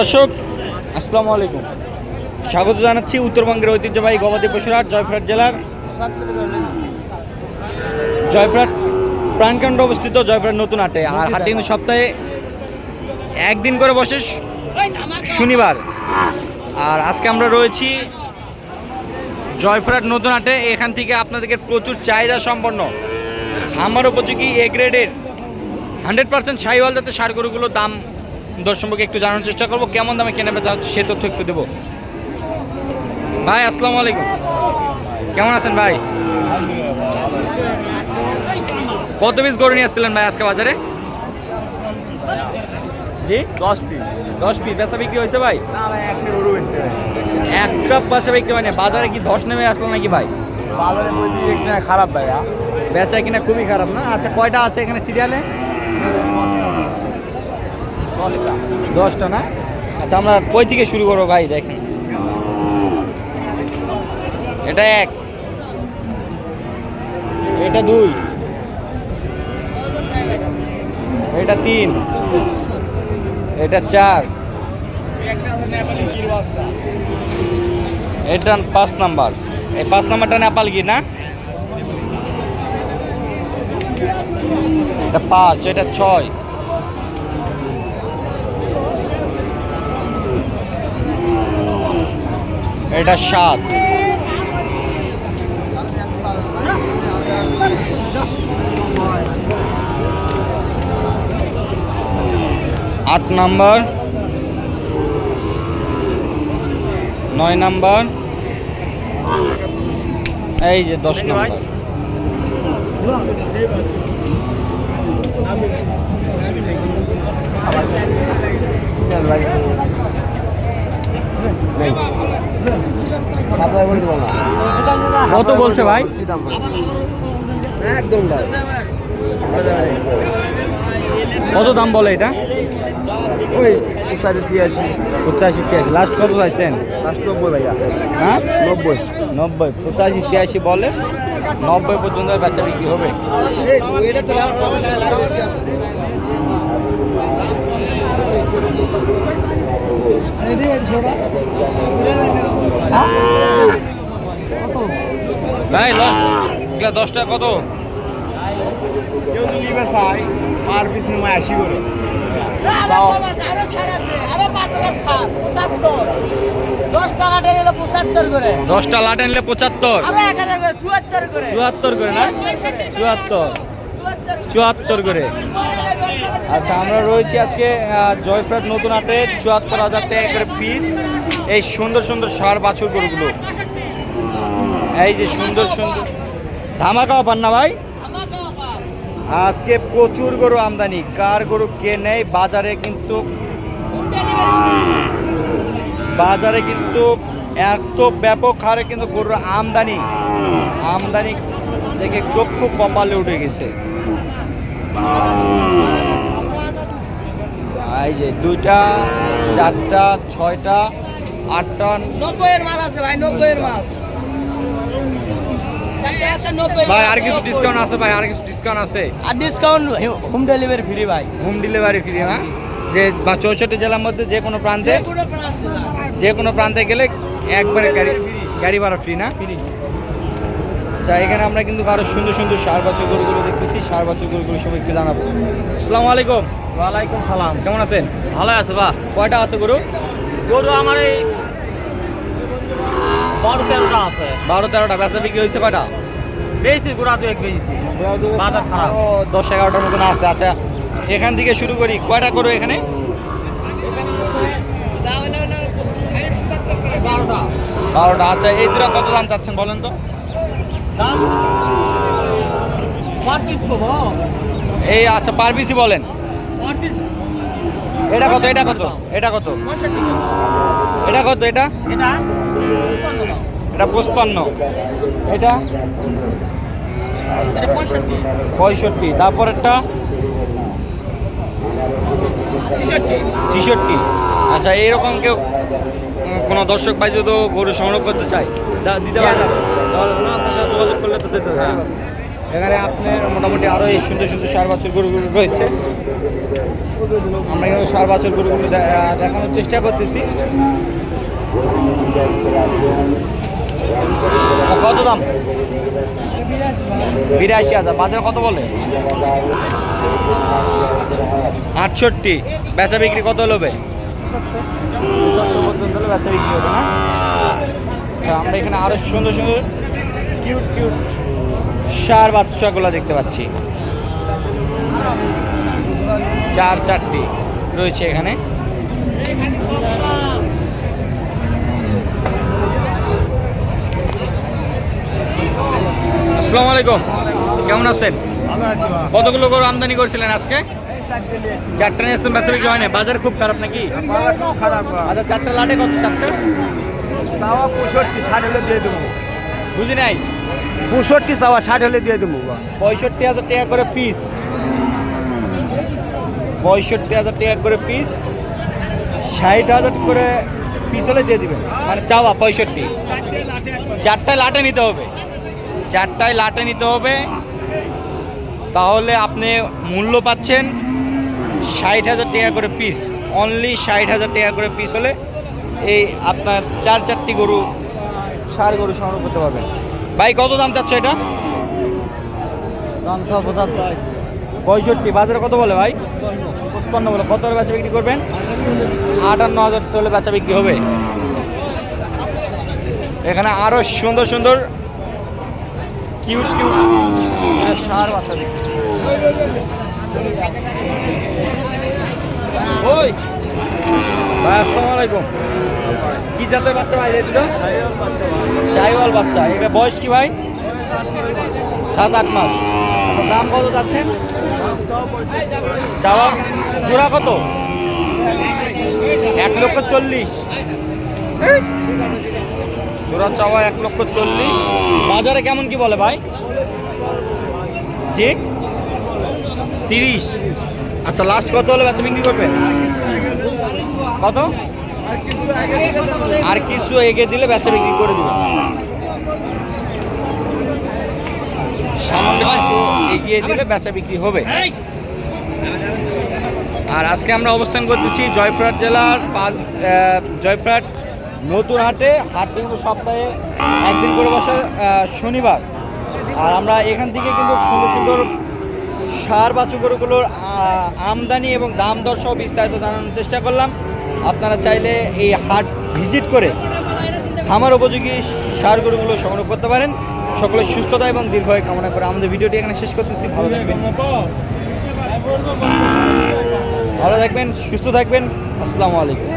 দর্শক, আসসালামু আলাইকুম। স্বাগত জানাচ্ছি উত্তরবঙ্গের ঐতিহ্যবাহী গবাদি পশুরহাট জয়পুরহাট জেলার জয়পুরহাট প্রাণকেন্দ্র অবস্থিত জয়পুরহাট নতুন হাটে। আর হাটে কিন্তু সপ্তাহে একদিন করে বসে শনিবার। আর আজকে আমরা রয়েছি জয়পুরহাট নতুন হাটে। এখান থেকে আপনাদেরকে প্রচুর চাহিদা সম্পন্ন। আমার উপযোগী এ গ্রেডের হান্ড্রেড পার্সেন্ট সাইওয়াল যাতে সার গরুগুলোর দাম দর সম্পর্কে একটু জানার চেষ্টা করব কেমন দামে কেনা বেচা হচ্ছে সে তথ্য একটু দেবো। ভাই আসসালামু আলাইকুম। কেমন আছেন ভাই? কত পিস গরু নিয়ে আসছিলেন ভাই আজকে বাজারে? জি? দশ পিস দশ পিস বেচা বিক্রি হয়েছে ভাই? না ভাই একটা বেচা বিক্রি মানে বাজারে কি ধস নেমে আসলো নাকি ভাই? বাজারে খারাপ ভাইয়া বেচা কিনা খুবই খারাপ না? আচ্ছা কয়টা আছে এখানে সিরিয়ালে দশটা। না? আচ্ছা আমরা কই থেকে শুরু করব ভাই, দেখেন। এটা এক। এটা দুই। এটা তিন। এটা চার। গির এটা পাঁচ নাম্বার। এই পাঁচ নাম্বারটা নেপাল কি না? এটা পাঁচ, এটা ছয়। এটা সাত আট নাম্বার। নয় নাম্বার। এই যে দশ নাম্বার। কত বলছে ভাই? একদম কত দাম বলে এটা? ওই ছিয়াশি। পঁচাশি ছিয়াশি। লাস্ট কত চাইছেন? লাস্ট নব্বই ভাইয়া। হ্যাঁ? নব্বই। নব্বই। পঁচাশি ছিয়াশি বলে। নব্বই পর্যন্ত বেচা বিক্রি হবে। এটা তো লাভ বেশি আছে ভাই এগুলা দশ টাকা কত? কেউ যদি চাই পার পিস নেমে আশি করে দশটা লাটে নিলে পঁচাত্তর আরও এক হাজার করে চুয়াত্তর করে। চুয়াত্তর করে না? চুয়াত্তর। চুয়াত্তর করে। আচ্ছা আমরা রয়েছি আজকে জয়ফ্রাট নতুন হাটে চুয়াত্তর হাজার টাকা করে পিস এই সুন্দর সুন্দর সার বাছুর গরুগুলো। এই যে সুন্দর সুন্দর। ধামাকা পান না ভাই? আজকে প্রচুর গরু আমদানি। কার গরু কে নেই বাজারে কিন্তু বাজারে কিন্তু এত ব্যাপক হারে কিন্তু গরুর আমদানি। আমদানি দেখে চক্ষু কপালে উঠে গেছে। এই যে দুইটা চারটা ছয়টা আটটা। নব্বইয়ের মাল আছে ভাই নব্বইয়ের মাল। ভাই আর কিছু ডিসকাউন্ট আছে ভাই আর কিছু ডিসকাউন্ট আছে? আর ডিসকাউন্ট হোম ডেলিভারি ফ্রি ভাই। হোম ডেলিভারি ফ্রি হ্যাঁ? যে বা চৌষট্টি জেলার মধ্যে যে কোনো প্রান্তে। যে কোনো প্রান্তে। গেলে একবারে গাড়ি গাড়ি ভাড়া ফ্রি না? আচ্ছা এখানে আমরা কিন্তু আরও সুন্দর সুন্দর সার বাছুর গরুগুলো দেখতেছি সার বাছুর গরুগুলো সব একটু জানাব। আসসালামু আলাইকুম। ওয়ালাইকুম সালাম। কেমন আছেন? ভালো আছে বা কয়টা আছে গরু? গরু আমার এই বারো তেরোটা আছে। বারো তেরোটা বেচা বিক্রি হয়েছে কয়টা? বেশি গোড়া দু এক বেশি বাজার খারাপ। দশ এগারোটার মতন আছে। আচ্ছা এখান থেকে শুরু করি। কয়টা করো এখানে? বারোটা আচ্ছা এই দুটা কত দাম চাচ্ছেন বলেন তো? এই আচ্ছা পার পিসই বলেন। এটা কত এটা কত এটা কত? এটা কত, এটা? এটা পঁচপান্ন। এটা? পঁয়ষট্টি। তারপরেরটা? ছিষট্টি। আচ্ছা এইরকম কেউ কোনো দর্শক ভাই যদি গরু সংগ্রহ করতে চায় দা- দিতে পারে না আপনার সাথে যোগাযোগ করলে তো দিতে হবে। এখানে আপনার মোটামুটি আরও এই সুন্দর সুন্দর সার বাছুর গরুগুলো রয়েছে। আমরা এখানে সার বাছুর গরুগুলো দেখানোর চেষ্টা করতেছি। কত দাম? বিরাশি হাজার। বাজার কত বলে? আটষট্টি। বেচা বিক্রি কত হলো বে সত্তর পর্যন্ত হলে বেচা বিক্রি হবে না? আচ্ছা আমরা এখানে আরও সুন্দর সুন্দর কিউট কিউট সার বাচ্চাগুলো দেখতে পাচ্ছি। চার চারটি রয়েছে এখানে। আসসালামু আলাইকুম। কেমন আছেন? কতগুলো গরু আমদানি করছিলেন আজকে? চারটা নিয়ে এসছেন বিক্রি হয় না বাজার খুব খারাপ নাকি? খারাপ আচ্ছা চারটা লাটে কত? চারটা? সাওয়া পঁয়ষট্টি ষাট হলে দিয়ে দেবো। বুঝি নাই? পঁয়ষট্টি সাওয়া ষাট হলে দিয়ে দেবো। পঁয়ষট্টি হাজার টাকা করে পিস পঁয়ষট্টি হাজার টাকা করে পিস ষাট হাজার করে পিস হলে দিয়ে দেবেন। মানে চাওয়া পঁয়ষট্টি। চারটায় লাটে নিতে হবে। চারটায় লাটে নিতে হবে। তাহলে আপনি মূল্য পাচ্ছেন ষাট হাজার টাকা করে পিস অনলি ষাট হাজার টাকা করে পিস হলে এই আপনার চার চারটি গরু সার গরু সংগ্রহ করতে পারবেন। ভাই কত দাম চাচ্ছে এটা? দাম পঁয়ষট্টি। বাজারে কত বলে ভাই? পঁচপান্ন বলে। কত বেচা বিক্রি করবেন? আটান্ন হাজার হলে বেচা বিক্রি হবে। এখানে আরও সুন্দর সুন্দর কিউট কিউট সার বাচ্চা দেখি ওই। আসসালামু আলাইকুম। কি জাতের বাচ্চা ভাই এটা শাহিওয়াল বাচ্চা। এটা বয়স কি ভাই? সাত, আট মাস। আচ্ছা দাম কত যাচ্ছেন চাওয়া জোড়া কত? এক লক্ষ চল্লিশ। জোড়া চাওয়া এক লক্ষ চল্লিশ। বাজারে কেমন কি বলে ভাই? জি? তিরিশ। আচ্ছা লাস্ট কত হলে বেচা বিক্রি করবেন কত? আর কিছু এগিয়ে দিলে বেচা বিক্রি করে কিছু এগিয়ে দিলে বেচা বিক্রি হবে। আর আজকে আমরা অবস্থান করতেছি জয়পুরহাট জেলার পাঁচ আহ, জয়পুরহাট নতুন হাটে হাট কিন্তু সপ্তাহে একদিন করে বসে শনিবার। আর আমরা এখান থেকে কিন্তু সুন্দর সুন্দর সার বাছু গরুগুলোর আমদানি এবং দাম দর সহ বিস্তারিত জানানোর চেষ্টা করলাম। আপনারা চাইলে এই হাট ভিজিট করে খামার উপযোগী সার গরুগুলো সংগ্রহ করতে পারেন। সকলের সুস্থতা এবং দীর্ঘায়ু কামনা করে আমাদের ভিডিওটি এখানে শেষ করতেছি। ভালো থাকবেন। ভালো থাকবেন, সুস্থ থাকবেন। আসসালামু আলাইকুম।